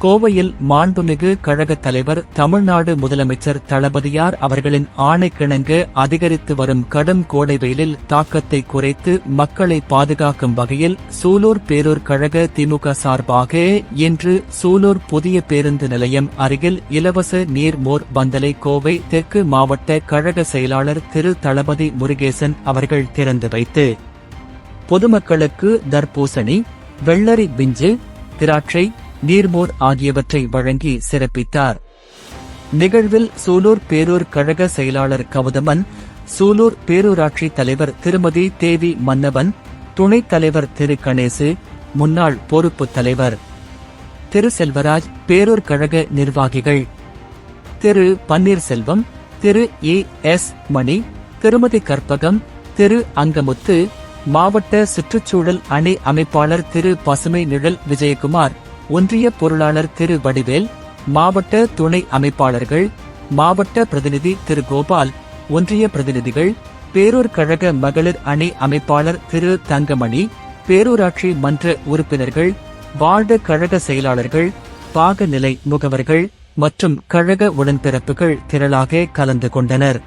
கோவையில் மாண்புமிகு கழக தலைவர் தமிழ்நாடு முதலமைச்சர் தளபதியார் அவர்களின் ஆணைக்கிணங்கு அதிகரித்து வரும் கடும் கோடை வெயிலில் தாக்கத்தை குறைத்து மக்களை பாதுகாக்கும் வகையில் சூலூர் பேரூர் கழக திமுக சார்பாக இன்று சூலூர் புதிய பேருந்து நிலையம் அருகில் இலவச நீர்மோர் பந்தலை கோவை தெற்கு மாவட்ட கழக செயலாளர் திரு தளபதி முருகேசன் அவர்கள் திறந்து வைத்து. பொதுமக்களுக்கு தர்பூசணி வெள்ளரி பிஞ்சு திராட்சை நீர்மோர் ஆகியவற்றை வழங்கி சிறப்பித்தார். நிகழ்வில் சூலூர் பேரூர் கழக செயலாளர் கவுதமன் சூலூர் பேரூராட்சி தலைவர் திருமதி தேவி மன்னவன் துணைத் தலைவர் திரு கணேசு முன்னாள் பொறுப்பு தலைவர் திரு செல்வராஜ் பேரூர் கழக நிர்வாகிகள் திரு பன்னீர்செல்வம் திரு ஏ எஸ் மணி திருமதி கற்பகம் திரு அங்கமுத்து மாவட்ட சுற்றுச்சூழல் அணி அமைப்பாளர் திரு பசுமை நிழல் விஜயகுமார் ஒன்றிய பொருளாளர் திரு வடிவேல் மாவட்ட துணை அமைப்பாளர்கள் மாவட்ட பிரதிநிதி திரு கோபால் ஒன்றிய பிரதிநிதிகள் பேரூர் கழக மகளிர் அணி அமைப்பாளர் திரு தங்கமணி பேரூராட்சி மன்ற உறுப்பினர்கள் வார்டு கழக செயலாளர்கள் பாகநிலை முகவர்கள் மற்றும் கழக உடன்பிறப்புகள் திரளாக கலந்து கொண்டனர்.